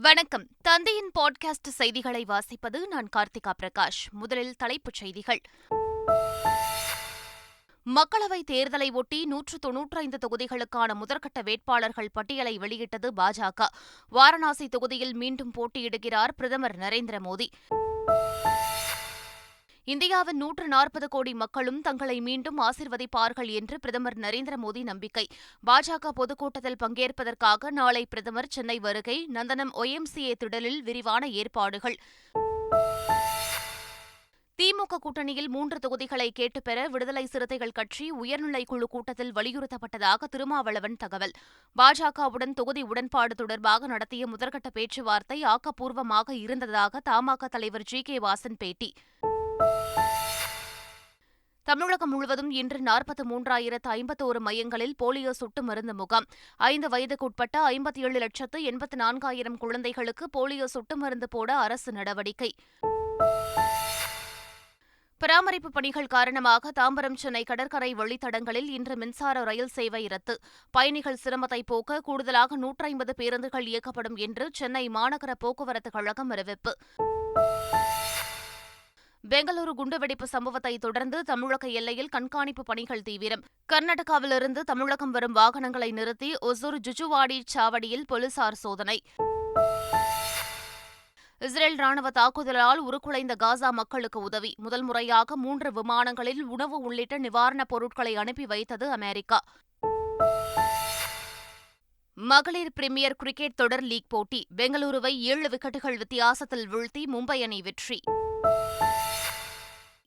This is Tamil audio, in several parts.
வணக்கம். தந்தையின் பாட்காஸ்ட் செய்திகளை வாசிப்பது நான் கார்த்திகா பிரகாஷ். முதலில் தலைப்புச் செய்திகள். மக்களவைத் தேர்தலை ஒட்டி நூற்று தொன்னூற்றைந்து தொகுதிகளுக்கான முதற்கட்ட வேட்பாளர்கள் பட்டியலை வெளியிட்டது பாஜக. வாரணாசி தொகுதியில் மீண்டும் போட்டியிடுகிறார் பிரதமர் நரேந்திர மோடி. இந்தியாவின் நூற்று நாற்பது கோடி மக்களும் தங்களை மீண்டும் ஆசிர்வதிப்பார்கள் என்று பிரதமர் நரேந்திர மோடி நம்பிக்கை. பாஜக பொதுக்கூட்டத்தில் பங்கேற்பதற்காக நாளை பிரதமர் சென்னை வருகை நந்தனம் ஒய்எம்சிஏ திடலில் விரிவான ஏற்பாடுகள். திமுக கூட்டணியில் மூன்று தொகுதிகளை கேட்டுப்பெற விடுதலை சிறுத்தைகள் கட்சி உயர்நிலைக் குழு கூட்டத்தில் வலியுறுத்தப்பட்டதாக திருமாவளவன் தகவல். பாஜகவுடன் தொகுதி உடன்பாடு தொடர்பாக நடத்திய முதற்கட்ட பேச்சுவார்த்தை ஆக்கப்பூர்வமாக இருந்ததாக தமாக தலைவர் ஜி கே வாசன் பேட்டி. தமிழகம் முழுவதும் இன்று நாற்பத்தி மூன்றாயிரத்து ஐம்பத்தோரு மையங்களில் போலியோ சொட்டு மருந்து முகாம். ஐந்து வயதுக்குட்பட்ட ஐம்பத்தி ஏழு லட்சத்து எண்பத்தி நான்காயிரம் குழந்தைகளுக்கு போலியோ சொட்டு மருந்து போட அரசு நடவடிக்கை. பராமரிப்பு பணிகள் காரணமாக தாம்பரம் சென்னை கடற்கரை வழித்தடங்களில் இன்று மின்சார ரயில் சேவை ரத்து. பயணிகள் சிரமத்தை போக்க கூடுதலாக நூற்றி ஐம்பது பேருந்துகள் இயக்கப்படும் என்று சென்னை மாநகர போக்குவரத்து கழகம் அறிவிப்பு. பெங்களூரு குண்டுவெடிப்பு சம்பவத்தை தொடர்ந்து தமிழக எல்லையில் கண்காணிப்பு பணிகள் தீவிரம். கர்நாடகாவிலிருந்து தமிழகம் வரும் வாகனங்களை நிறுத்தி ஒசூர் ஜுஜுவாடி சாவடியில் போலீசார் சோதனை. இஸ்ரேல் ராணுவ தாக்குதலால் உருக்குலைந்த காசா மக்களுக்கு உதவி. முதல் முறையாக மூன்று விமானங்களில் உணவு உள்ளிட்ட நிவாரணப் பொருட்களை அனுப்பி வைத்தது அமெரிக்கா. மகளிர் பிரிமியர் கிரிக்கெட் தொடர் லீக் போட்டி. பெங்களூருவை ஏழு விக்கெட்டுகள் வித்தியாசத்தில் வீழ்த்தி மும்பை அணி வெற்றி.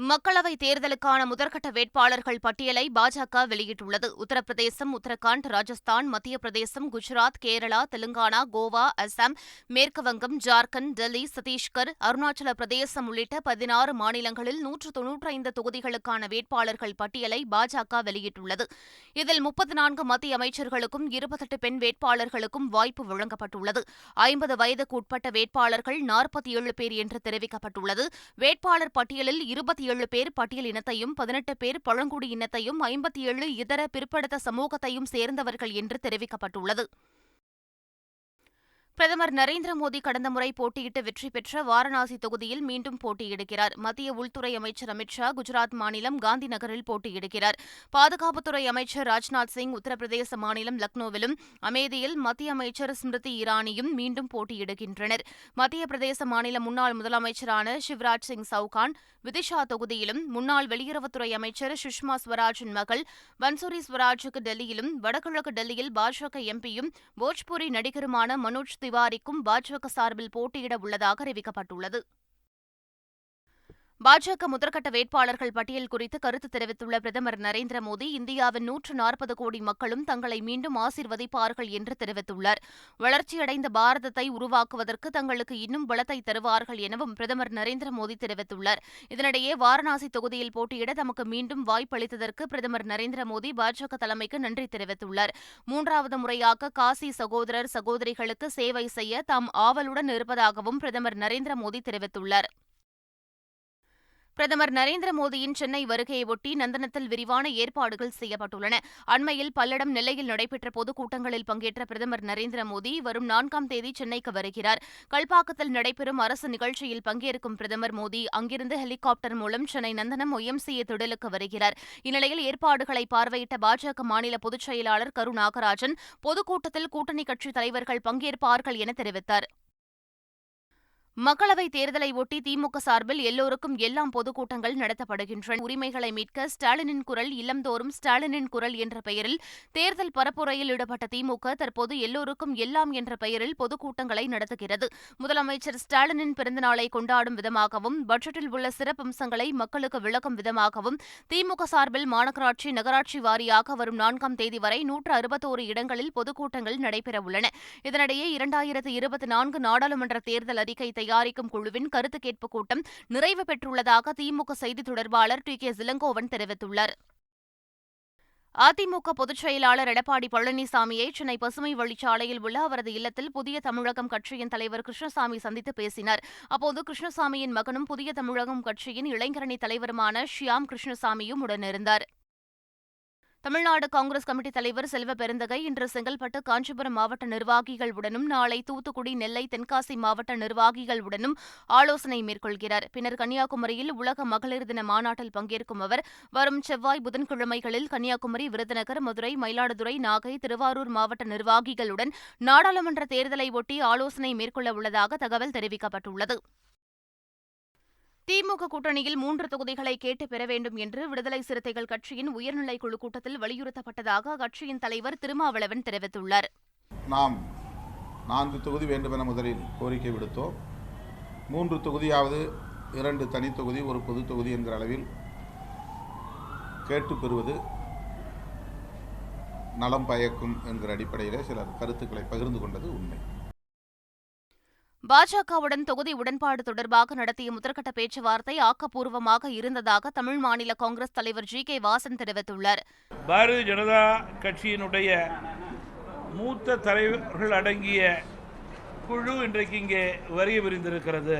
மக்களவைத் தேர்தலுக்கான முதற்கட்ட வேட்பாளர்கள் பட்டியலை பாஜக வெளியிட்டுள்ளது. உத்தரப்பிரதேசம் உத்தரகாண்ட் ராஜஸ்தான் மத்திய பிரதேசம் குஜராத் கேரளா தெலுங்கானா கோவா அசாம் மேற்குவங்கம் ஜார்க்கண்ட் டெல்லி சத்தீஸ்கர் அருணாச்சல பிரதேசம் உள்ளிட்ட பதினாறு மாநிலங்களில் நூற்று தொன்னூற்றி ஐந்து தொகுதிகளுக்கான வேட்பாளர்கள் பட்டியலை பாஜக வெளியிட்டுள்ளது. இதில் முப்பத்தி நான்கு மத்திய அமைச்சர்களுக்கும் இருபத்தெட்டு பெண் வேட்பாளர்களுக்கும் வாய்ப்பு வழங்கப்பட்டுள்ளது. ஐம்பது வயதுக்கு உட்பட்ட வேட்பாளர்கள் நாற்பத்தி ஏழு பேர் என்று தெரிவிக்கப்பட்டுள்ளது. வேட்பாளர் பட்டியலில் இருபத்தி ஏழு பேர் பட்டியல் இனத்தையும் பதினெட்டு பேர் பழங்குடி இனத்தையும் ஐம்பத்தி ஏழு இதர பிற்படுத்த சமூகத்தையும் சேர்ந்தவர்கள் என்று தெரிவிக்கப்பட்டுள்ளது. பிரதமர் நரேந்திர மோடி கடந்த முறை போட்டியிட்டு வெற்றி பெற்ற வாரணாசி தொகுதியில் மீண்டும் போட்டியிடுகிறார். மத்திய உள்துறை அமைச்சர் அமித் ஷா குஜராத் மாநிலம் காந்தி நகரில் போட்டியிடுகிறார். பாதுகாப்புத்துறை அமைச்சர் ராஜ்நாத் சிங் உத்தரப்பிரதேச மாநிலம் லக்னோவிலும் அமேதியில் மத்திய அமைச்சர் ஸ்மிருதி இரானியும் மீண்டும் போட்டியிடுகின்றனர். மத்திய பிரதேச மாநில முன்னாள் முதலமைச்சரான சிவராஜ் சிங் சவுகான் விதிஷா தொகுதியிலும் முன்னாள் வெளியுறவுத்துறை அமைச்சர் சுஷ்மா ஸ்வராஜின் மகள் பன்சூரி ஸ்வராஜுக்கு டெல்லியிலும் வடகிழக்கு டெல்லியில் பாஜக எம்பியும் போஜ்பூரி நடிகருமான மனோஜ் திவாரிக்கும் பாஜக சார்பில் போட்டியிட உள்ளதாக அறிவிக்கப்பட்டுள்ளது. பாஜக முதற்கட்ட வேட்பாளர்கள் பட்டியல் குறித்து கருத்து தெரிவித்துள்ள பிரதமர் நரேந்திர மோடி இந்தியாவின் நூற்று நாற்பது கோடி மக்களும் தங்களை மீண்டும் ஆசிர்வதிப்பார்கள் என்று தெரிவித்துள்ளார். வளர்ச்சியடைந்த பாரதத்தை உருவாக்குவதற்கு தங்களுக்கு இன்னும் பலத்தை தருவார்கள் எனவும் பிரதமர் நரேந்திர மோடி தெரிவித்துள்ளார். இதனிடையே வாரணாசி தொகுதியில் போட்டியிட தமக்கு மீண்டும் வாய்ப்பளித்ததற்கு பிரதமர் நரேந்திர மோடி பாஜக தலைமைக்கு நன்றி தெரிவித்துள்ளார். மூன்றாவது முறையாக காசி சகோதரர் சகோதரிகளுக்கு சேவை செய்ய தாம் ஆவலுடன் இருப்பதாகவும் பிரதமர் நரேந்திர மோடி தெரிவித்துள்ளார். பிரதமர் நரேந்திர மோடியின் சென்னை வருகையொட்டி நந்தனத்தில் விரிவான ஏற்பாடுகள் செய்யப்பட்டுள்ளன. அண்மையில் பல்லடம் நெல்லையில் நடைபெற்ற பொதுக்கூட்டங்களில் பங்கேற்ற பிரதமர் நரேந்திர மோடி வரும் நான்காம் தேதி சென்னைக்கு வருகிறார். கல்பாக்கத்தில் நடைபெறும் அரசு நிகழ்ச்சியில் பங்கேற்கும் பிரதமர் மோடி அங்கிருந்து ஹெலிகாப்டர் மூலம் சென்னை நந்தனம் ஒய்எம்சிஏ திடலுக்கு வருகிறார். இந்நிலையில் ஏற்பாடுகளை பார்வையிட்ட பாஜக மாநில பொதுச் செயலாளர் கரு நாகராஜன் பொதுக்கூட்டத்தில் கூட்டணி கட்சித் தலைவர்கள் பங்கேற்பார்கள் என தெரிவித்தார். மக்களவைத் தேர்தலை ஒட்டி திமுக சார்பில் எல்லோருக்கும் எல்லாம் பொதுக்கூட்டங்கள் நடத்தப்படுகின்றன. உரிமைகளை மீட்க ஸ்டாலினின் குரல் இல்லந்தோறும் ஸ்டாலினின் குரல் என்ற பெயரில் தேர்தல் பரப்புரையில் ஈடுபட்ட திமுக தற்போது எல்லோருக்கும் எல்லாம் என்ற பெயரில் பொதுக்கூட்டங்களை நடத்துகிறது. முதலமைச்சர் ஸ்டாலினின் பிறந்தநாளை கொண்டாடும் விதமாகவும் பட்ஜெட்டில் உள்ள சிறப்பம்சங்களை மக்களுக்கு விளக்கும் விதமாகவும் திமுக சார்பில் மாநகராட்சி நகராட்சி வாரியாக வரும் நான்காம் தேதி வரை நூற்று அறுபத்தோரு இடங்களில் பொதுக்கூட்டங்கள் நடைபெறவுள்ளன. இதனிடையே இரண்டாயிரத்து இருபத்தி நான்கு நாடாளுமன்ற தேர்தல் அறிக்கை தயாரிக்கும் குழுவின் கருத்து கேட்பு கூட்டம் நிறைவு பெற்றுள்ளதாக திமுக செய்தி தொடர்பாளர் டி கே இளங்கோவன் தெரிவித்துள்ளார். அதிமுக பொதுச் செயலாளர் எடப்பாடி பழனிசாமியை சென்னை பசுமை வழிச்சாலையில் உள்ள அவரது இல்லத்தில் புதிய தமிழகம் கட்சியின் தலைவர் கிருஷ்ணசாமி சந்தித்து பேசினார். அப்போது கிருஷ்ணசாமியின் மகனும் புதிய தமிழகம் கட்சியின் இளைஞரணி தலைவருமான ஷியாம் கிருஷ்ணசாமியும் உடனிருந்தார். தமிழ்நாடு காங்கிரஸ் கமிட்டி தலைவர் செல்வ பெருந்தகை இன்று செங்கல்பட்டு காஞ்சிபுரம் மாவட்ட நிர்வாகிகளுடனும் நாளை தூத்துக்குடி நெல்லை தென்காசி மாவட்ட நிர்வாகிகளுடனும் ஆலோசனை மேற்கொள்கிறார். பின்னர் கன்னியாகுமரியில் உலக மகளிர் தின மாநாட்டில் பங்கேற்கும் அவர் வரும் செவ்வாய் புதன்கிழமைகளில் கன்னியாகுமரி விருதுநகர் மதுரை மயிலாடுதுறை நாகை திருவாரூர் மாவட்ட நிர்வாகிகளுடன் நாடாளுமன்ற தேர்தலை ஒட்டி ஆலோசனை மேற்கொள்ள உள்ளதாக தகவல் தெரிவிக்கப்பட்டுள்ளது. திமுக கூட்டணியில் மூன்று தொகுதிகளை கேட்டு பெற வேண்டும் என்று விடுதலை சிறுத்தைகள் கட்சியின் உயர்நிலைக் குழு கூட்டத்தில் வலியுறுத்தப்பட்டதாக அக்கட்சியின் தலைவர் திருமாவளவன் தெரிவித்துள்ளார். நாம் நான்கு தொகுதி வேண்டுமென முதலில் கோரிக்கை விடுத்தோம். மூன்று தொகுதியாவது இரண்டு தனித்தொகுதி ஒரு பொது தொகுதி என்கிற அளவில் கேட்டு பெறுவது நலம் பயக்கும் என்கிற அடிப்படையிலே சிலர் கருத்துக்களை பகிர்ந்து கொண்டது உண்மை. பாஜகவுடன் தொகுதி உடன்பாடு தொடர்பாக நடத்திய முதற்கட்ட பேச்சுவார்த்தை ஆக்கப்பூர்வமாக இருந்ததாக தமிழ் மாநில காங்கிரஸ் தலைவர் ஜி கே வாசன் தெரிவித்துள்ளார். பாரதிய ஜனதா கட்சியினுடைய மூத்த தலைவர்கள் அடங்கிய குழு இன்றைக்கு இங்கே வரிய விரிந்திருக்கிறது.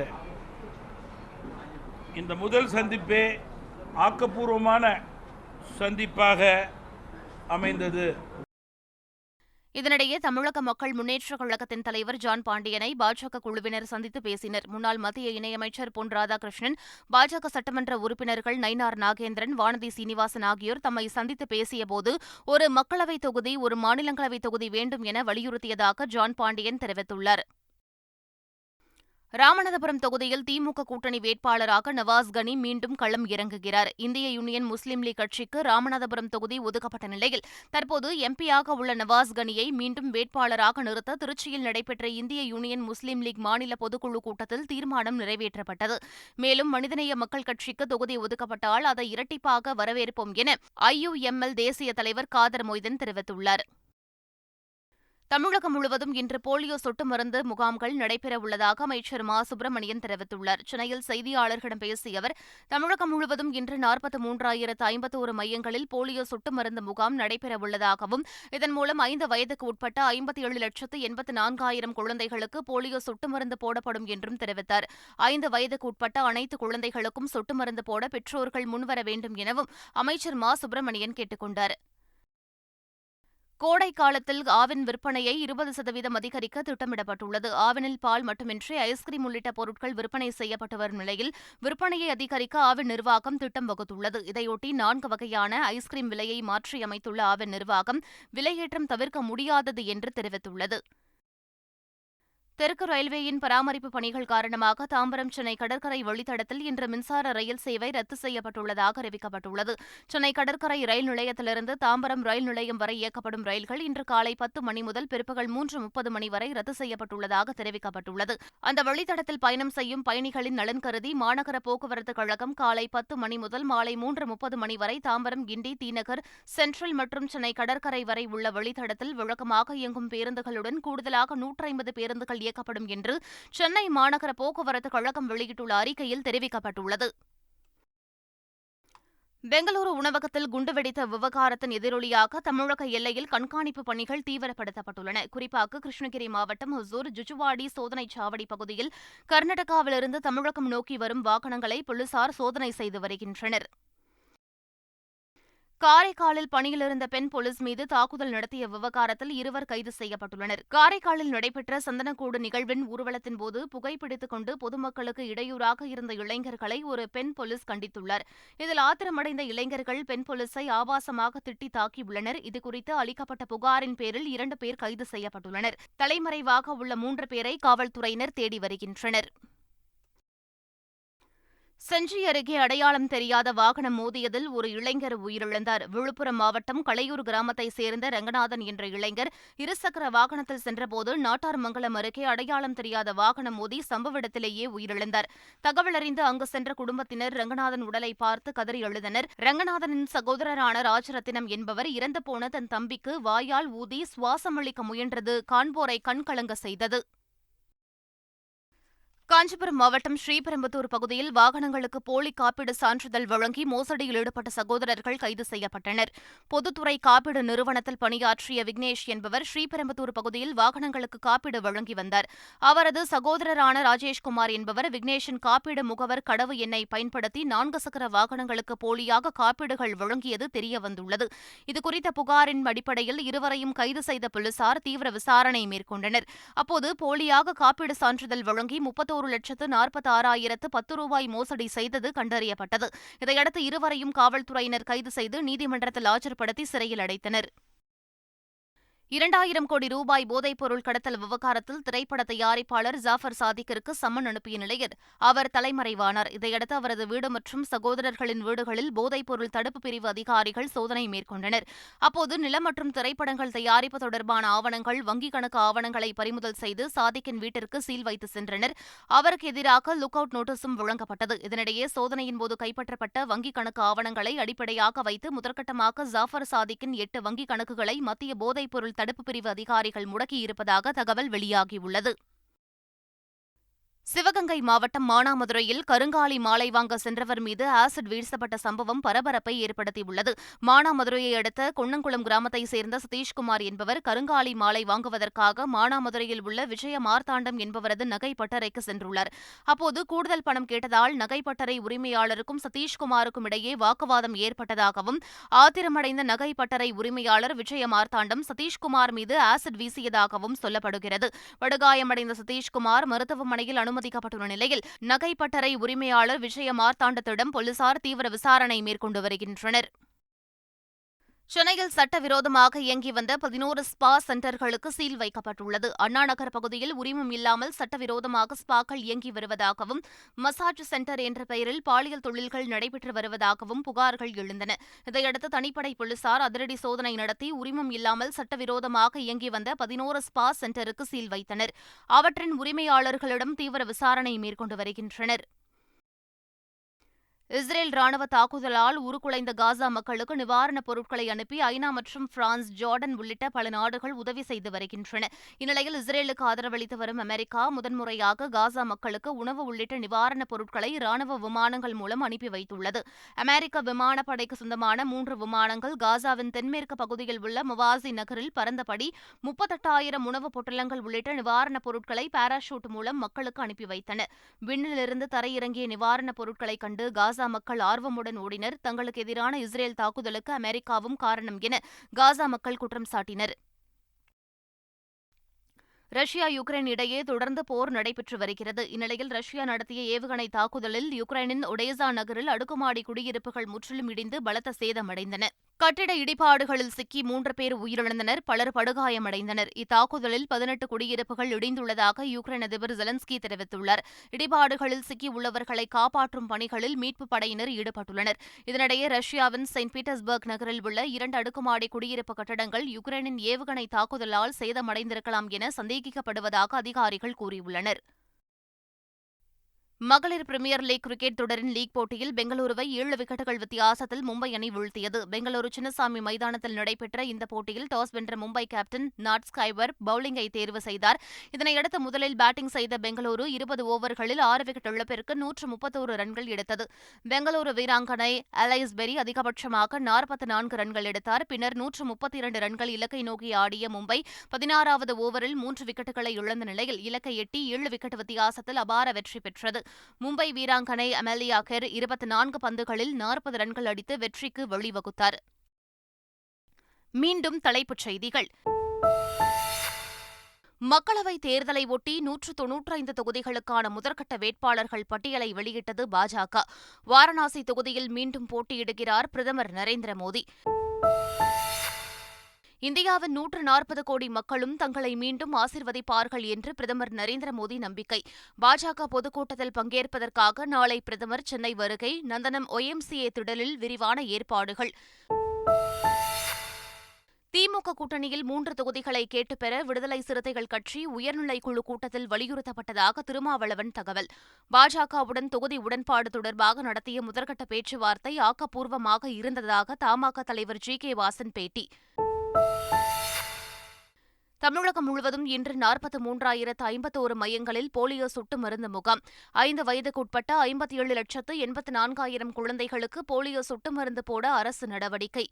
இந்த முதல் சந்திப்பே ஆக்கப்பூர்வமான சந்திப்பாக அமைந்தது. இதனிடையே தமிழக மக்கள் முன்னேற்றக் கழகத்தின் தலைவர் ஜான் பாண்டியனை பாஜக குழுவினர் சந்தித்து பேசினர். முன்னாள் மத்திய இணையமைச்சர் பொன் ராதாகிருஷ்ணன் பாஜக சட்டமன்ற உறுப்பினர்கள் நயினார் நாகேந்திரன் வானதி சீனிவாசன் ஆகியோர் தம்மை சந்தித்து பேசியபோது ஒரு மக்களவைத் தொகுதி ஒரு மாநிலங்களவைத் தொகுதி வேண்டும் என வலியுறுத்தியதாக ஜான் பாண்டியன் தெரிவித்துள்ளார். ராமநாதபுரம் தொகுதியில் திமுக கூட்டணி வேட்பாளராக நவாஸ் கனி மீண்டும் களம் இறங்குகிறார். இந்திய யூனியன் முஸ்லீம் லீக் கட்சிக்கு ராமநாதபுரம் தொகுதி ஒதுக்கப்பட்ட நிலையில் தற்போது எம்பியாக உள்ள நவாஸ் கனியை மீண்டும் வேட்பாளராக நிறுத்த திருச்சியில் நடைபெற்ற இந்திய யூனியன் முஸ்லீம் லீக் மாநில பொதுக்குழு கூட்டத்தில் தீர்மானம் நிறைவேற்றப்பட்டது. மேலும் மனிதநேய மக்கள் கட்சிக்கு தொகுதி ஒதுக்கப்பட்டால் அதை இரட்டிப்பாக வரவேற்போம் என ஐயுஎம்எல் தேசிய தலைவர் காதர் மொய்தன் தெரிவித்துள்ளார். தமிழகம் முழுவதும் இன்று போலியோ சொட்டு மருந்து முகாம்கள் நடைபெறவுள்ளதாக அமைச்சர் மா. சுப்பிரமணியன் தெரிவித்துள்ளார். சென்னையில் செய்தியாளர்களிடம் பேசிய அவர் தமிழகம் முழுவதும் இன்று நாற்பத்தி மூன்றாயிரத்து ஐம்பத்தோரு மையங்களில் போலியோ சொட்டு மருந்து முகாம் நடைபெறவுள்ளதாகவும் இதன் மூலம் ஐந்து வயதுக்கு உட்பட்ட ஐம்பத்தி ஏழு லட்சத்து எண்பத்து நான்காயிரம் குழந்தைகளுக்கு போலியோ சொட்டு மருந்து போடப்படும் என்றும் தெரிவித்தார். ஐந்து வயதுக்கு உட்பட்ட அனைத்து குழந்தைகளுக்கும் சொட்டு மருந்து போட பெற்றோர்கள் முன்வர வேண்டும் எனவும் அமைச்சர் மா. சுப்பிரமணியன் கேட்டுக் கொண்டார் கோடை காலத்தில் ஆவின் விற்பனையை இருபது சதவீதம் அதிகரிக்க திட்டமிடப்பட்டுள்ளது. ஆவினில் பால் மட்டுமின்றி ஐஸ்கிரீம் உள்ளிட்ட பொருட்கள் விற்பனை செய்யப்பட்டு வரும் நிலையில் விற்பனையை அதிகரிக்க ஆவின் நிர்வாகம் திட்டம் வகுத்துள்ளது. இதையொட்டி நான்கு வகையான ஐஸ்கிரீம் விலையை மாற்றியமைத்துள்ள ஆவின் நிர்வாகம் விலையேற்றம் தவிர்க்க முடியாதது என்று தெரிவித்துள்ளது. தெற்கு ரயில்வேயின் பராமரிப்பு பணிகள் காரணமாக தாம்பரம் சென்னை கடற்கரை வழித்தடத்தில் இன்று மின்சார ரயில் சேவை ரத்து செய்யப்பட்டுள்ளதாக அறிவிக்கப்பட்டுள்ளது. சென்னை கடற்கரை ரயில் நிலையத்திலிருந்து தாம்பரம் ரயில் நிலையம் வரை இயக்கப்படும் ரயில்கள் இன்று காலை பத்து மணி முதல் பிற்பகல் மூன்று முப்பது மணி வரை ரத்து செய்யப்பட்டுள்ளதாக தெரிவிக்கப்பட்டுள்ளது. அந்த வழித்தடத்தில் பயணம் செய்யும் பயணிகளின் நலன் கருதி மாநகர போக்குவரத்து கழகம் காலை பத்து மணி முதல் மாலை மூன்று முப்பது மணி வரை தாம்பரம் கிண்டி தீநகர் சென்ட்ரல் மற்றும் சென்னை கடற்கரை வரை உள்ள வழித்தடத்தில் வழக்கமாக இயங்கும் பேருந்துகளுடன் கூடுதலாக நூற்றி ஐம்பது பேருந்துகள் இயக்கப்படும் என்று சென்னை மாநகர போக்குவரத்து கழகம் வெளியிட்டுள்ள அறிக்கையில் தெரிவிக்கப்பட்டுள்ளது. பெங்களூரு உணவகத்தில் குண்டு வெடித்த விவகாரத்தின் எதிரொலியாக தமிழக எல்லையில் கண்காணிப்பு பணிகள் தீவிரப்படுத்தப்பட்டுள்ளன. குறிப்பாக கிருஷ்ணகிரி மாவட்டம் ஹொசூர் ஜுஜுவாடி சோதனைச் சாவடி பகுதியில் கர்நாடகாவிலிருந்து தமிழகம் நோக்கி வரும் வாகனங்களை போலீசார் சோதனை செய்து வருகின்றனர். காரைக்காலில் பணியிலிருந்த பெண் போலீஸ் மீது தாக்குதல் நடத்திய விவகாரத்தில் இருவர் கைது செய்யப்பட்டுள்ளனர். காரைக்காலில் நடைபெற்ற சந்தனக்கூடு நிகழ்வின் ஊர்வலத்தின் போது புகைப்பிடித்துக் கொண்டு பொதுமக்களுக்கு இடையூறாக இருந்த இளைஞர்களை ஒரு பெண் போலீஸ் கண்டித்துள்ளார். இதில் ஆத்திரமடைந்த இளைஞர்கள் பெண் போலீஸை ஆபாசமாக திட்டி தாக்கியுள்ளனர். இதுகுறித்து அளிக்கப்பட்ட புகாரின் பேரில் இரண்டு பேர் கைது செய்யப்பட்டுள்ளனர். தலைமறைவாக உள்ள மூன்று பேரை காவல்துறையினர் தேடி வருகின்றனர். செஞ்சி அருகே அடையாளம் தெரியாத வாகனம் மோதியதில் ஒரு இளைஞர் உயிரிழந்தார். விழுப்புரம் மாவட்டம் களையூர் கிராமத்தைச் சேர்ந்த ரங்கநாதன் என்ற இளைஞர் இருசக்கர வாகனத்தில் சென்றபோது நாட்டார்மங்கலம் அருகே அடையாளம் தெரியாத வாகனம் மோதி சம்பவ இடத்திலேயே உயிரிழந்தார். தகவல் அறிந்து அங்கு சென்ற குடும்பத்தினர் ரங்கநாதன் உடலை பார்த்து கதறி எழுதனர் ரங்கநாதனின் சகோதரரான ராஜரத்தினம் என்பவர் இறந்துபோன தன் தம்பிக்கு வாயால் ஊதி சுவாசமளிக்க முயன்றது. காண்போரை கண்கலங்க செய்தது. காஞ்சிபுரம் மாவட்டம் ஸ்ரீபெரும்புத்தூர் பகுதியில் வாகனங்களுக்கு போலி காப்பீடு சான்றிதழ் வழங்கி மோசடியில் ஈடுபட்ட சகோதரர்கள் கைது செய்யப்பட்டனர். பொதுத்துறை காப்பீடு நிறுவனத்தில் பணியாற்றிய விக்னேஷ் என்பவர் ஸ்ரீபெரும்புத்தூர் பகுதியில் வாகனங்களுக்கு காப்பீடு வழங்கி வந்தார். அவரது சகோதரரான ராஜேஷ்குமார் என்பவர் விக்னேஷின் காப்பீடு முகவர் கடவு எண்ணை பயன்படுத்தி நான்கு சக்கர வாகனங்களுக்கு போலியாக காப்பீடுகள் வழங்கியது தெரியவந்துள்ளது. இதுகுறித்த புகாரின் அடிப்படையில் இருவரையும் கைது செய்த போலீசார் தீவிர விசாரணை மேற்கொண்டனர். அப்போது போலியாக காப்பீடு சான்றிதழ் வழங்கி முப்பத்தோரு லட்சத்து நாற்பத்தி ஆறாயிரத்து பத்து ரூபாய் மோசடி செய்தது கண்டறியப்பட்டது. இதையடுத்து இருவரையும் காவல்துறையினர் கைது செய்து நீதிமன்றத்தில் ஆஜர்படுத்தி சிறையில் அடைத்தனர். இரண்டாயிரம் கோடி ரூபாய் போதைப்பொருள் கடத்தல் விவகாரத்தில் திரைப்பட தயாரிப்பாளர் ஜாஃபர் சாதிக்கிற்கு சம்மன் அனுப்பிய நிலையில் அவர் தலைமறைவானார். இதையடுத்து அவரது வீடு மற்றும் சகோதரர்களின் வீடுகளில் போதைப்பொருள் தடுப்பு பிரிவு அதிகாரிகள் சோதனை மேற்கொண்டனர். அப்போது நிலம் மற்றும் திரைப்படங்கள் தயாரிப்பு தொடர்பான ஆவணங்கள் வங்கிக் கணக்கு ஆவணங்களை பறிமுதல் செய்து சாதிக்கின் வீட்டிற்கு சீல் வைத்து சென்றனர். அவருக்கு எதிராக லுக் அவுட் நோட்டீஸும் வழங்கப்பட்டது. இதனிடையே சோதனையின் போது கைப்பற்றப்பட்ட வங்கிக் கணக்கு ஆவணங்களை அடிப்படையாக வைத்து முதற்கட்டமாக ஜாஃபர் சாதிக்கின் எட்டு வங்கிக் கணக்குகளை மத்திய போதைப்பொருள் தடுப்பு பிரிவு அதிகாரிகள் முடக்கியிருப்பதாக தகவல் வெளியாகியுள்ளது. சிவகங்கை மாவட்டம் மானாமதுரையில் கருங்காலி மாலை வாங்க சென்றவர் மீது ஆசிட் வீசப்பட்ட சம்பவம் பரபரப்பை ஏற்படுத்தியுள்ளது. மானாமதுரையை அடுத்த கொன்னங்குளம் கிராமத்தை சேர்ந்த சதீஷ்குமார் என்பவர் கருங்காலி மாலை வாங்குவதற்காக மானாமதுரையில் உள்ள விஜய மார்த்தாண்டம் என்பவரது நகை பட்டறைக்கு சென்றுள்ளார். அப்போது கூடுதல் பணம் கேட்டதால் நகை பட்டறை உரிமையாளருக்கும் சதீஷ்குமாருக்கும் இடையே வாக்குவாதம் ஏற்பட்டதாகவும் ஆத்திரமடைந்த நகை பட்டறை உரிமையாளர் விஜய மார்த்தாண்டம் சதீஷ்குமார் மீது ஆசிட் வீசியதாகவும் சொல்லப்படுகிறது. படுகாயமடைந்த சதீஷ்குமார் மருத்துவமனையில் அனுமதி அனுமதிக்கப்பட்டுள்ள நிலையில் நகைப்பட்டறை உரிமையாளர் விஜய மார்த்தாண்டத்திடம் போலீசார் தீவிர விசாரணை மேற்கொண்டு வருகின்றனர். சென்னையில் சட்டவிரோதமாக இயங்கி வந்த பதினோரு ஸ்பா சென்டர்களுக்கு சீல் வைக்கப்பட்டுள்ளது. அண்ணாநகர் பகுதியில் உரிமம் இல்லாமல் சட்டவிரோதமாக ஸ்பாக்கள் இயங்கி வருவதாகவும் மசாஜ் சென்டர் என்ற பெயரில் பாலியல் தொழில்கள் நடைபெற்று வருவதாகவும் புகார்கள் எழுந்தன. இதையடுத்து தனிப்படை போலீசார் அதிரடி சோதனை நடத்தி உரிமம் இல்லாமல் சட்டவிரோதமாக இயங்கி வந்த பதினோரு ஸ்பா சென்டருக்கு சீல் வைத்தனர். அவற்றின் உரிமையாளர்களிடம் தீவிர விசாரணை மேற்கொண்டு வருகின்றனர். இஸ்ரேல் ராணுவ தாக்குதலால் உருக்குலைந்த காசா மக்களுக்கு நிவாரணப் பொருட்களை அனுப்பி ஐநா மற்றும் பிரான்ஸ் ஜார்டன் உள்ளிட்ட பல நாடுகள் உதவி செய்து வருகின்றன. இந்நிலையில் இஸ்ரேலுக்கு ஆதரவளித்து வரும் அமெரிக்கா முதன்முறையாக காசா மக்களுக்கு உணவு உள்ளிட்ட நிவாரணப் பொருட்களை ராணுவ விமானங்கள் மூலம் அனுப்பி வைத்துள்ளது. அமெரிக்க விமானப்படைக்கு சொந்தமான மூன்று விமானங்கள் காசாவின் தென்மேற்கு பகுதியில் உள்ள முவாசி நகரில் பறந்தபடி முப்பத்தெட்டாயிரம் உணவுப் பொட்டலங்கள் உள்ளிட்ட நிவாரணப் பொருட்களை பாராசூட் மூலம் மக்களுக்கு அனுப்பி வைத்தன. விண்ணிலிருந்து தரையிறங்கிய நிவாரணப் பொருட்களை கண்டு காசா காசா மக்கள் ஆர்வமுடன் ஓடினர். தங்களுக்கு எதிரான இஸ்ரேல் தாக்குதலுக்கு அமெரிக்காவும் காரணம் என காசா மக்கள் குற்றம் சாட்டினர். ரஷ்யா யுக்ரைன் இடையே தொடர்ந்து போர் நடைபெற்று வருகிறது. இந்நிலையில் ரஷ்யா நடத்திய ஏவுகணை தாக்குதலில் யுக்ரைனின் ஒடேசா நகரில் அடுக்குமாடி குடியிருப்புகள் முற்றிலும் இடிந்து பலத்த சேதமடைந்தன. கட்டிட இடிபாடுகளில் சிக்கி மூன்று பேர் உயிரிழந்தனர் பலர் படுகாயமடைந்தனர். இத்தாக்குதலில் பதினெட்டு குடியிருப்புகள் இடிந்துள்ளதாக யுக்ரைன் அதிபர் ஜெலன்ஸ்கி தெரிவித்துள்ளார். இடிபாடுகளில் சிக்கியுள்ளவர்களை காப்பாற்றும் பணிகளில் மீட்புப் படையினர் ஈடுபட்டுள்ளனர். இதனிடையே ரஷ்யாவின் செயின்ட் பீட்டர்ஸ்பர்க் நகரில் உள்ள இரண்டு அடுக்குமாடி குடியிருப்பு கட்டடங்கள் யுக்ரைனின் ஏவுகணை தாக்குதலால் சேதமடைந்திருக்கலாம் என சந்தேகிக்கப்படுவதாக அதிகாரிகள் கூறியுள்ளனர். மகளிர் பிரீமியர் லீக் கிரிக்கெட் தொடரின் லீக் போட்டியில் பெங்களூருவை ஏழு விக்கெட்டுகள் வித்தியாசத்தில் மும்பை அணி வீழ்த்தியது. பெங்களூரு சின்னசாமி மைதானத்தில் நடைபெற்ற இந்த போட்டியில் டாஸ் வென்ற மும்பை கேப்டன் நாட் ஸ்கைவர் பவுலிங்கை தேர்வு செய்தார். இதனையடுத்து முதலில் பேட்டிங் செய்த பெங்களூரு இருபது ஓவர்களில் ஆறு விக்கெட் இழப்பிற்கு நூற்று முப்பத்தோரு ரன்கள் எடுத்தது. பெங்களூரு வீராங்கனை அலைஸ் பெரி அதிகபட்சமாக நாற்பத்தி நான்கு ரன்கள் எடுத்தார். பின்னர் நூற்று முப்பத்தி இரண்டு ரன்கள் இலக்கை நோக்கி ஆடிய மும்பை பதினாறாவது ஓவரில் மூன்று விக்கெட்டுகளை இழந்த நிலையில் இலக்கை எட்டி ஏழு விக்கெட் வித்தியாசத்தில் அபார வெற்றி பெற்றது. மும்பை வீராங்கனை அமெலியா கெர் இருபத்தி நான்கு பந்துகளில் நாற்பது ரன்கள் அடித்து வெற்றிக்கு வழிவகுத்தார். மீண்டும் தலைப்புச் செய்திகள். மக்களவைத் தேர்தலை ஒட்டி நூற்று தொன்னூற்றைந்து தொகுதிகளுக்கான முதற்கட்ட வேட்பாளர்கள் பட்டியலை வெளியிட்டது பாஜக. வாரணாசி தொகுதியில் மீண்டும் போட்டியிடுகிறார் பிரதமர் நரேந்திர மோடி. இந்தியாவின் நூற்று நாற்பது கோடி மக்களும் தங்களை மீண்டும் ஆசிர்வதிப்பார்கள் என்று பிரதமர் நரேந்திர மோடி நம்பிக்கை. பாஜக பொதுக்கூட்டத்தில் பங்கேற்பதற்காக நாளை பிரதமர் சென்னை வருகை நந்தனம் ஒய்எம்சிஏ திடலில் விரிவான ஏற்பாடுகள். திமுக கூட்டணியில் மூன்று தொகுதிகளை கேட்டுப்பெற விடுதலை சிறுத்தைகள் கட்சி உயர்நிலைக் குழு கூட்டத்தில் வலியுறுத்தப்பட்டதாக திருமாவளவன் தகவல். பாஜகவுடன் தொகுதி உடன்பாடு தொடர்பாக நடத்திய முதற்கட்ட பேச்சுவார்த்தை ஆக்கப்பூர்வமாக இருந்ததாக தமாக தலைவர் ஜி கே வாசன் பேட்டி. தமிழகம் முழுவதும் இன்று நாற்பத்தி மூன்றாயிரத்து ஐம்பத்தோரு மையங்களில் போலியோ சொட்டு மருந்து முகாம். ஐந்து வயதுக்குட்பட்ட ஐம்பத்தி ஏழு லட்சத்து எண்பத்து நான்காயிரம் குழந்தைகளுக்கு போலியோ சொட்டு மருந்து போட அரசு நடவடிக்கை.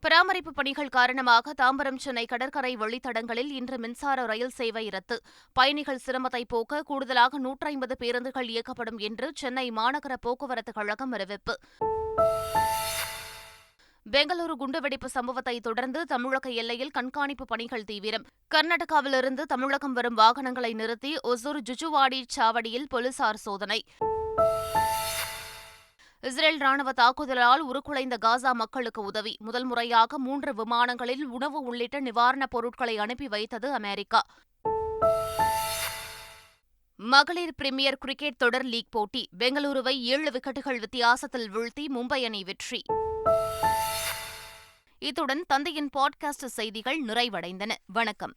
பராமரிப்பு பணிகள் காரணமாக தாம்பரம் சென்னை கடற்கரை வழித்தடங்களில் இன்று மின்சார ரயில் சேவை ரத்து. பயணிகள் சிரமத்தை போக்க கூடுதலாக நூற்றி ஐம்பது பேருந்துகள் இயக்கப்படும் என்று சென்னை மாநகர போக்குவரத்து கழகம் அறிவிப்பு. பெங்களூரு குண்டுவெடிப்பு சம்பவத்தை தொடர்ந்து தமிழக எல்லையில் கண்காணிப்பு பணிகள் தீவிரம். கர்நாடகாவிலிருந்து தமிழகம் வரும் வாகனங்களை நிறுத்தி ஒசூர் ஜுஜுவாடி சாவடியில் போலீசார் சோதனை. இஸ்ரேல் ராணுவ தாக்குதலால் உருக்குலைந்த காசா மக்களுக்கு உதவி. முதல் முறையாக மூன்று விமானங்களில் உணவு உள்ளிட்ட நிவாரணப் பொருட்களை அனுப்பி வைத்தது அமெரிக்கா. மகளிர் பிரிமியர் கிரிக்கெட் தொடர் லீக் போட்டி. பெங்களூருவை ஏழு விக்கெட்டுகள் வித்தியாசத்தில் வீழ்த்தி மும்பை அணி வெற்றி. இத்துடன் தந்தையின் பாட்காஸ்ட் செய்திகள் நிறைவடைந்தன. வணக்கம்.